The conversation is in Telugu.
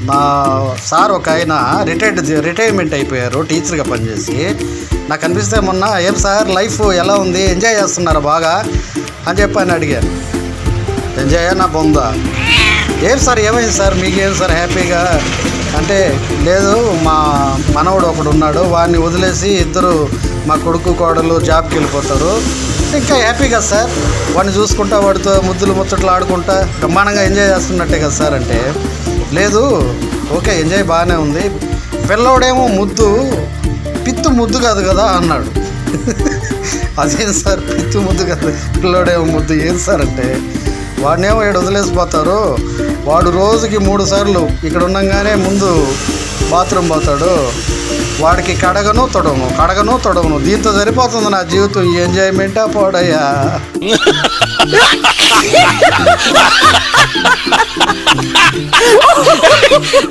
మా సార్ ఒక ఆయన రిటైర్డ్ రిటైర్మెంట్ అయిపోయారు టీచర్గా పనిచేసి. నాకు అనిపిస్తే మొన్న ఏం సార్ లైఫ్ ఎలా ఉంది? ఎంజాయ్ చేస్తున్నారా బాగా? అని చెప్పి ఆయన అడిగాను ఎంజాయ్? నా బొందా. ఏం సార్ ఏమైంది సార్? మీకేం సార్ హ్యాపీగా? అంటే లేదు మా మనవడు ఒకడు ఉన్నాడు వాడిని వదిలేసి ఇద్దరు మా కొడుకు కోడలు జాబ్కి వెళ్ళిపోతారు. ఇంకా హ్యాపీ కదా సార్? వాడిని చూసుకుంటా వాడితో ముద్దులు ముచ్చట్లు ఆడుకుంటా బ్రహ్మాండంగా ఎంజాయ్ చేస్తున్నట్టే కదా సార్ అంటే. లేదు. ఓకే ఎంజాయ్ బాగానే ఉంది. పిల్లోడేమో ముద్దు పిత్తు ముద్దు కాదు కదా అన్నాడు. అదేం సార్ పిత్తు ముద్దు కాదు పిల్లోడేమో ముద్దు ఏం సార్ అంటే? వాడినేమో ఇక్కడ వదిలేసిపోతారు. వాడు రోజుకి మూడు సార్లు ఇక్కడ ఉండగానే ముందు బాత్రూమ్ పోతాడు. వాడికి కడగను తొడవను కడగను తొడవను దీంతో సరిపోతుంది నా జీవితం. ఎంజాయ్మెంటా పోడయ్యా?